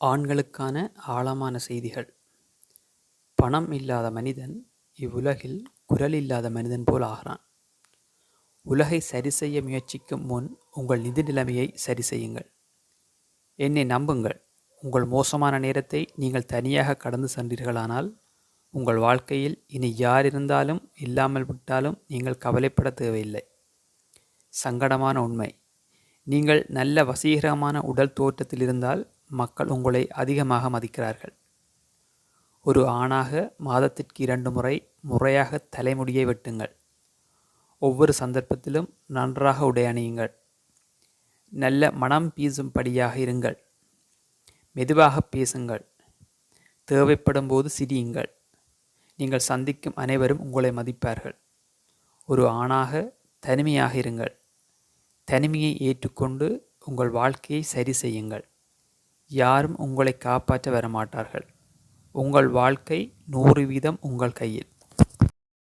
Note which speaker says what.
Speaker 1: ஆண்களுக்கான ஆழமான செய்திகள். பணம் இல்லாத மனிதன் இவ்வுலகில் குரல் இல்லாத மனிதன் போல் ஆகிறான். உலகை சரி செய்ய முயற்சிக்கும் முன் உங்கள் நிதி நிலைமையை சரி செய்யுங்கள். என்னை நம்புங்கள். உங்கள் மோசமான நேரத்தை நீங்கள் தனியாக கடந்து சென்றீர்களானால் உங்கள் வாழ்க்கையில் இனி யார் இருந்தாலும் இல்லாமல் விட்டாலும் நீங்கள் கவலைப்பட தேவையில்லை. சங்கடமான உண்மை. நீங்கள் நல்ல வசீகரமான உடல் தோற்றத்தில் இருந்தால் மக்கள் உங்களை அதிகமாக மதிக்கிறார்கள். ஒரு ஆணாக மாதத்திற்கு இரண்டு முறை முறையாக தலைமுடியை வெட்டுங்கள். ஒவ்வொரு சந்தர்ப்பத்திலும் நன்றாக உடை அணியுங்கள் நல்ல மனம் பீசும்படியாக இருங்கள். மெதுவாக பேசுங்கள். தேவைப்படும் போது சிரியுங்கள். நீங்கள் சந்திக்கும் அனைவரும் உங்களை மதிப்பார்கள். ஒரு ஆணாக தனிமையாக இருங்கள். தனிமையை ஏற்றுக்கொண்டு உங்கள் வாழ்க்கையை சரி செய்யுங்கள். யாரும் உங்களை காப்பாற்ற வரமாட்டார்கள். உங்கள் வாழ்க்கை நூறு வீதம் உங்கள் கையில்.